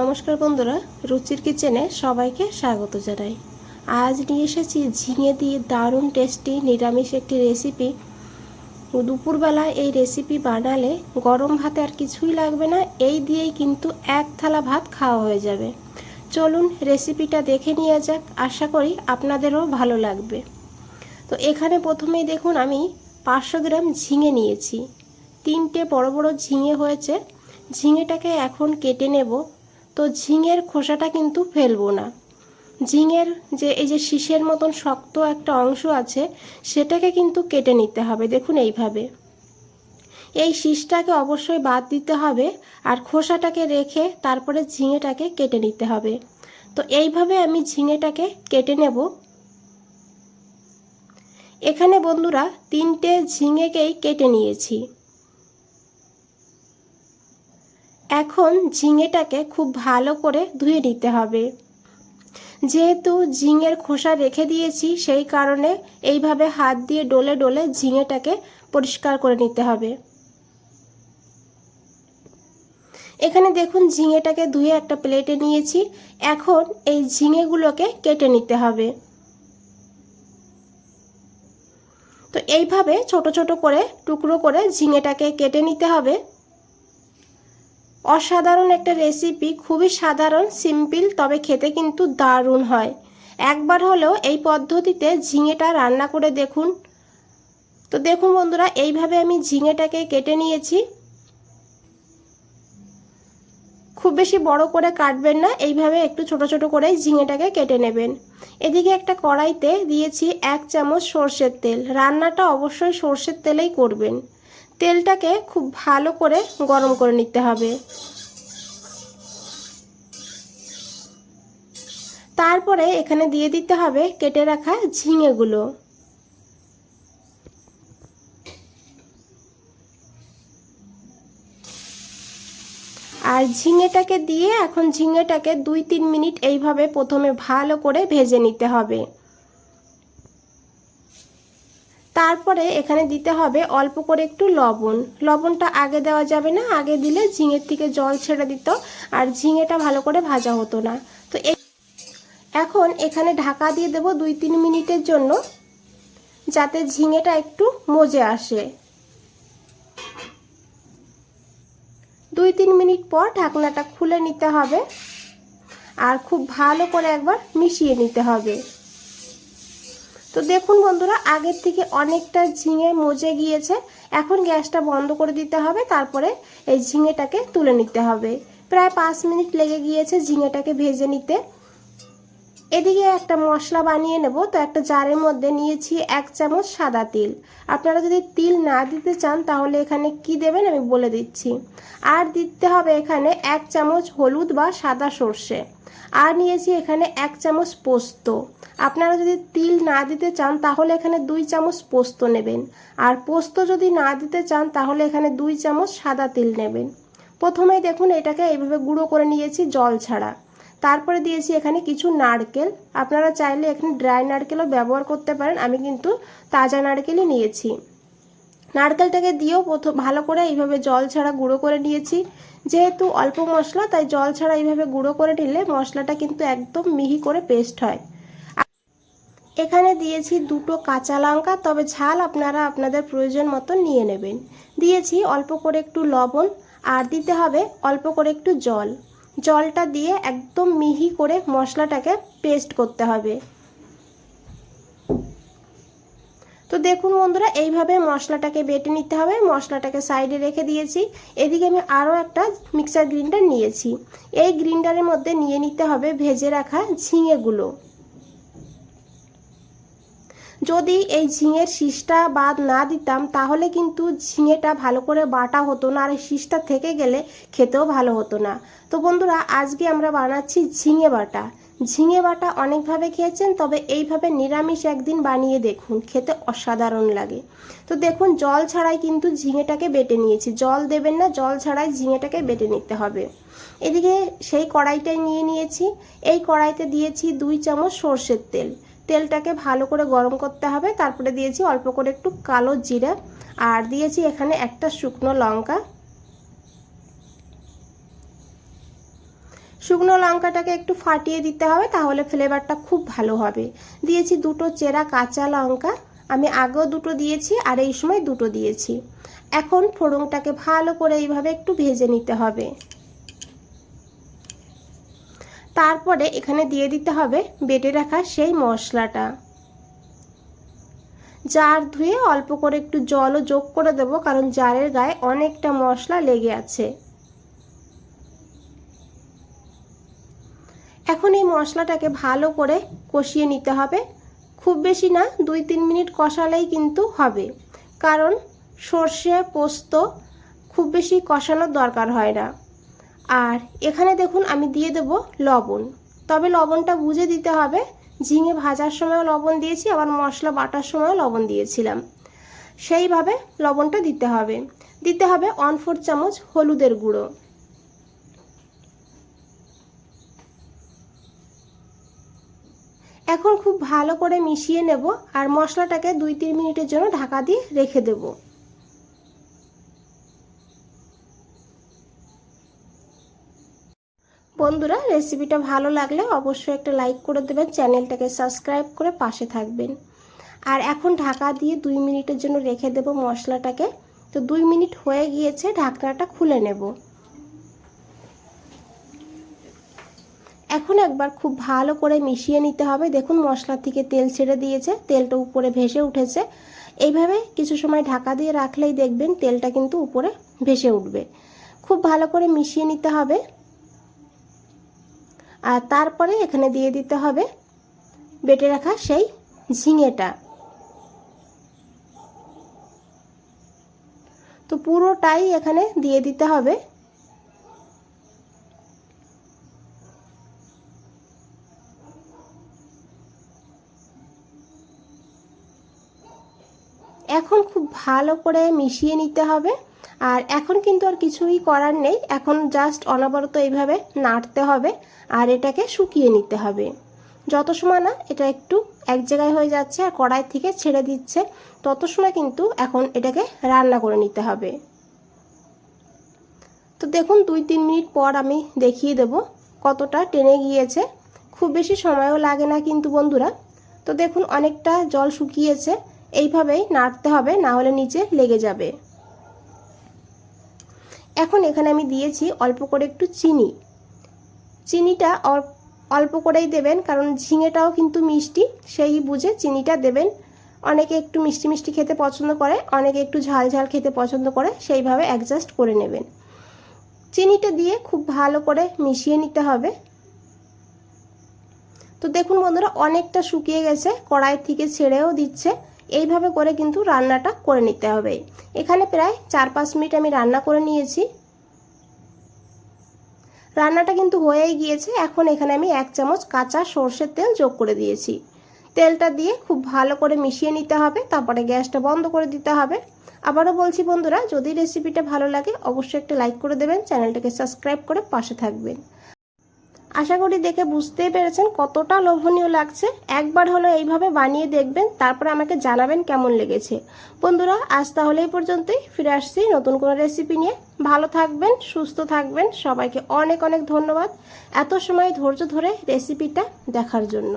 নমস্কার বন্ধুরা, রুচির কিচেনে সবাইকে স্বাগত জানাই। আজ নিয়ে এসেছি ঝিঙে দিয়ে দারুণ টেস্টি নিরামিষ একটি রেসিপি দুপুরবেলা এই রেসিপি বানালে গরম ভাতে আর কিছুই লাগবে না, এই দিয়েই কিন্তু এক থালা ভাত খাওয়া হয়ে যাবে। চলুন রেসিপিটা দেখে নিয়ে যাক, আশা করি আপনাদেরও ভালো লাগবে। তো এখানে প্রথমেই দেখুন, আমি পাঁচশো গ্রাম ঝিঙে নিয়েছি। তিনটে বড় বড় ঝিঙে হয়েছে। ঝিঙেটাকে এখন কেটে নেব। তো ঝিঙের খোসাটা কিন্তু ফেলব না। ঝিঙের যে, এই যে শীষের মতন শক্ত একটা অংশ আছে, সেটাকে কিন্তু কেটে নিতে হবে, দেখুন এইভাবে। এই শীষটাকে অবশ্যই বাদ দিতে হবে আর খোসাটাকে রেখে তারপরে ঝিঙেটাকে কেটে নিতে হবে। তো এইভাবে আমি ঝিঙেটাকে কেটে নেব। এখানে বন্ধুরা, তিনটে ঝিঙেকেই কেটে নিয়েছি। এখন ঝিঙেটাকে খুব ভালো করে ধুয়ে নিতে হবে। যেহেতু ঝিঙের খোসা রেখে দিয়েছি, সেই কারণে এইভাবে হাত দিয়ে ডলে ডলে ঝিঙেটাকে পরিষ্কার করে নিতে হবে। এখানে দেখুন ঝিঙেটাকে ধুয়ে একটা প্লেটে নিয়েছি। এখন এই ঝিঙেগুলোকে কেটে নিতে হবে। তো এইভাবে ছোট ছোট করে, টুকরো করে ঝিঙেটাকে কেটে নিতে হবে। অসাধারণ একটা রেসিপি খুবই সাধারণ সিম্পল তবে খেতে কিন্তু দারুণ হয়। একবার হলেও এই পদ্ধতিতে ঝিঙেটা রান্না করে দেখুন। তো দেখুন বন্ধুরা, এইভাবে আমি ঝিঙেটাকে কেটে নিয়েছি। খুব বেশি বড় করে কাটবেন না, এইভাবে একটু ছোট ছোট করে ঝিঙেটাকে কেটে নেবেন। এদিকে একটা কড়াইতে দিয়েছি এক চামচ সর্ষের তেল। রান্নাটা অবশ্যই সর্ষের তেলেই করবেন। তেলটাকে খুব ভালো করে গরম করে নিতে হবে। তারপরে এখানে দিয়ে দিতে হবে কেটে রাখা ঝিঙেগুলো। আর ঝিঙেটাকে দিয়ে এখন ঝিঙেটাকে দুই তিন মিনিট এইভাবে প্রথমে ভালো করে ভেজে নিতে হবে। তারপরে এখানে দিতে হবে অল্প করে একটু লবণ। লবণটা আগে দেওয়া যাবে না, আগে দিলে ঝিঙের থেকে জল ছেড়ে দিত আর ঝিঙেটা ভালো করে ভাজা হতো না। তো এখন এখানে ঢাকা দিয়ে দেব দুই তিন মিনিটের জন্য, যাতে ঝিঙেটা একটু মজে আসে। দুই তিন মিনিট পর ঢাকনাটা খুলে নিতে হবে আর খুব ভালো করে একবার মিশিয়ে নিতে হবে। তো দেখুন বন্ধুরা, আগের থেকে অনেকটা ঝিঙে মজে গিয়েছে। এখন গ্যাসটা বন্ধ করে দিতে হবে, তারপরে এই ঝিঙেটাকে তুলে নিতে হবে। প্রায় পাঁচ মিনিট লেগে গিয়েছে ঝিঙেটাকে ভেজে নিতে। এদিকে একটা মশলা বানিয়ে নেব, তো একটা জারের মধ্যে নিয়েছি এক চামচ সাদা তিল। আপনারা যদি তিল না দিতে চান, তাহলে এখানে কি দেবেন আমি বলে দিচ্ছি। আর দিতে হবে এখানে এক চামচ হলুদ বা সাদা সর্ষে। আর নিয়েছি এখানে এক চামচ পোস্ত। আপনারা যদি তিল না দিতে চান, তাহলে এখানে দুই চামচ পোস্ত নেবেন। আর পোস্ত যদি না দিতে চান, তাহলে এখানে দুই চামচ সাদা তিল নেবেন। প্রথমেই দেখুন, এটাকে এইভাবে গুঁড়ো করে নিয়েছি জল ছাড়া। তারপরে দিয়েছি এখানে কিছু নারকেল। আপনারা চাইলে এখানে ড্রাই নারকেলও ব্যবহার করতে পারেন। আমি কিন্তু তাজা নারকেলই নিয়েছি। নারকেলটাকে দিয়েও প্রথম ভালো করে এইভাবে জল ছাড়া গুঁড়ো করে নিয়েছি। যেহেতু অল্প মশলা, তাই জল ছাড়া এইভাবে গুঁড়ো করে নিলে মশলাটা কিন্তু একদম মিহি করে পেস্ট হয়। এখানে দিয়েছি দুটো কাঁচা লঙ্কা, তবে ঝাল আপনারা আপনাদের প্রয়োজন মতো নিয়ে নেবেন। দিয়েছি অল্প করে একটু লবণ, আর দিতে হবে অল্প করে একটু জল। জলটা দিয়ে একদম মিহি করে মশলাটাকে পেস্ট করতে হবে। তো দেখুন বন্ধুরা, এইভাবে মশলাটাকে বেটে নিতে হবে। মশলাটাকে সাইডে রেখে দিয়েছি। এদিকে আমি আরও একটা মিক্সার গ্রিন্ডার নিয়েছি। এই গ্রিন্ডারের মধ্যে নিয়ে নিতে হবে ভেজে রাখা ঝিঙেগুলো। যদি এই ঝিঙের শীষটা বাদ না দিতাম, তাহলে কিন্তু ঝিঙেটা ভালো করে বাটা হতো না, আর এই শীষটা থেকে গেলে খেতেও ভালো হতো না। তো বন্ধুরা, আজকে আমরা বানাচ্ছি ঝিঙে বাটা। ঝিঙে বাটা অনেকভাবে খেয়েছেন, তবে এইভাবে নিরামিষ একদিন বানিয়ে দেখুন, খেতে অসাধারণ লাগে। তো দেখুন, জল ছাড়াই কিন্তু ঝিঙেটাকে বেটে নিয়েছি। জল দেবেন না, জল ছাড়াই ঝিঙেটাকে বেটে নিতে হবে। এদিকে সেই কড়াইটাই নিয়ে নিয়েছি। এই কড়াইতে দিয়েছি দুই চামচ সর্ষের তেল। তেলটাকে ভালো করে গরম করতে হবে। তারপরে দিয়েছি অল্প করে একটু কালো জিরা। আর দিয়েছি এখানে একটা শুকনো লঙ্কা। শুকনো লঙ্কাটাকে একটু ফাটিয়ে দিতে হবে, তাহলে ফ্লেভারটা খুব ভালো হবে। দিয়েছি দুটো চেরা কাঁচা লঙ্কা, আমি আগেও দুটো দিয়েছি আর এই সময় দুটো দিয়েছি। এখন ফোড়নটাকে ভালো করে এইভাবে একটু ভেজে নিতে হবে। তারপরে এখানে দিয়ে দিতে হবে বেটে রাখা সেই মশলাটা। জার ধুয়ে অল্প করে একটু জলও যোগ করে দেবো, কারণ জারের গায়ে অনেকটা মশলা লেগে আছে। এখন এই মশলাটাকে ভালো করে কষিয়ে নিতে হবে। খুব বেশি না, দুই তিন মিনিট কষালেই কিন্তু হবে। কারণ সর্ষে পোস্ত খুব বেশি কষানোর দরকার হয় না। আর এখানে দেখুন আমি দিয়ে দেব লবণ। তবে লবণটা বুঝে দিতে হবে, ঝিঙে ভাজার সময় লবণ দিয়েছি, আবার মশলা বাটার সময় লবণ দিয়েছিলাম। সেইভাবে লবণটা দিতে হবে। দিতে হবে ওয়ান ফোর চামচ হলুদের গুঁড়ো। এখন খুব ভালো করে মিশিয়ে নেব আর মশলাটাকে দুই তিন মিনিটের জন্য ঢাকা দিয়ে রেখে দেব। বন্ধুরা, রেসিপিটা ভালো লাগলে অবশ্যই একটা লাইক করে দেবেন, চ্যানেলটাকে সাবস্ক্রাইব করে পাশে থাকবেন। আর এখন ঢাকা দিয়ে দুই মিনিটের জন্য রেখে দেব মশলাটাকে। তো দুই মিনিট হয়ে গিয়েছে, ঢাকনাটা খুলে নেব। এখন একবার খুব ভালো করে মিশিয়ে নিতে হবে। দেখুন মশলা থেকে তেল ছেড়ে দিয়েছে, তেলটা উপরে ভেসে উঠেছে। এইভাবে কিছু সময় ঢাকা দিয়ে রাখলেই দেখবেন তেলটা কিন্তু উপরে ভেসে উঠবে। খুব ভালো করে মিশিয়ে নিতে হবে। আর তারপরে এখানে দিয়ে দিতে হবে বেটে রাখা সেই ঝিঙেটা। তো পুরোটাই এখানে দিয়ে দিতে হবে এখন খুব ভালো করে মিশিয়ে নিতে হবে। আর এখন কিন্তু আর কিছুই করার নেই। এখন জাস্ট অনবরত এইভাবে নাড়তে হবে আর এটাকে শুকিয়ে নিতে হবে। যত সময় না এটা একটু এক জায়গায় হয়ে যাচ্ছে আর কড়াই থেকে ছেড়ে দিচ্ছে, তত সময় কিন্তু এখন এটাকে রান্না করে নিতে হবে। তো দেখুন দুই তিন মিনিট পর আমি দেখিয়ে দেব কতটা টেনে গিয়েছে। খুব বেশি সময়ও লাগে না কিন্তু বন্ধুরা। তো দেখুন অনেকটা জল শুকিয়েছে। এইভাবেই নাড়তে হবে, না হলে নিচে লেগে যাবে। এখন এখানে আমি দিয়েছি অল্প করে একটু চিনি। চিনিটা অল্প করেই দেবেন, কারণ ঝিঙেটাও কিন্তু মিষ্টি, সেই বুঝে চিনিটা দেবেন। অনেকে একটু মিষ্টি মিষ্টি খেতে পছন্দ করে, অনেকে একটু ঝাল ঝাল খেতে পছন্দ করে, সেইভাবে অ্যাডজাস্ট করে নেবেন। চিনিটা দিয়ে খুব ভালো করে মিশিয়ে নিতে হবে। তো দেখুন বন্ধুরা, অনেকটা শুকিয়ে গেছে, কড়াই থেকে ছেড়েও দিচ্ছে। এইভাবে করে কিন্তু রান্নাটা করে নিতে হবে। এখানে প্রায় চার পাঁচ মিনিট আমি রান্না করে নিয়েছি। রান্নাটা কিন্তু হয়েই গিয়েছে। এখন এখানে আমি এক চামচ কাঁচা সর্ষের তেল যোগ করে দিয়েছি। তেলটা দিয়ে খুব ভালো করে মিশিয়ে নিতে হবে, তারপরে গ্যাসটা বন্ধ করে দিতে হবে। আবারও বলছি বন্ধুরা, যদি রেসিপিটা ভালো লাগে, অবশ্যই একটা লাইক করে দেবেন, চ্যানেলটাকে সাবস্ক্রাইব করে পাশে থাকবেন। আশা করি দেখে বুঝতেই পেরেছেন কতটা লোভনীয় লাগছে। একবার হলো এইভাবে বানিয়ে দেখবেন, তারপর আমাকে জানাবেন কেমন লেগেছে। বন্ধুরা, আজ তাহলে এই পর্যন্তই। ফিরে আসছি নতুন কোনো রেসিপি নিয়ে। ভালো থাকবেন, সুস্থ থাকবেন। সবাইকে অনেক অনেক ধন্যবাদ এত সময় ধৈর্য ধরে রেসিপিটা দেখার জন্য।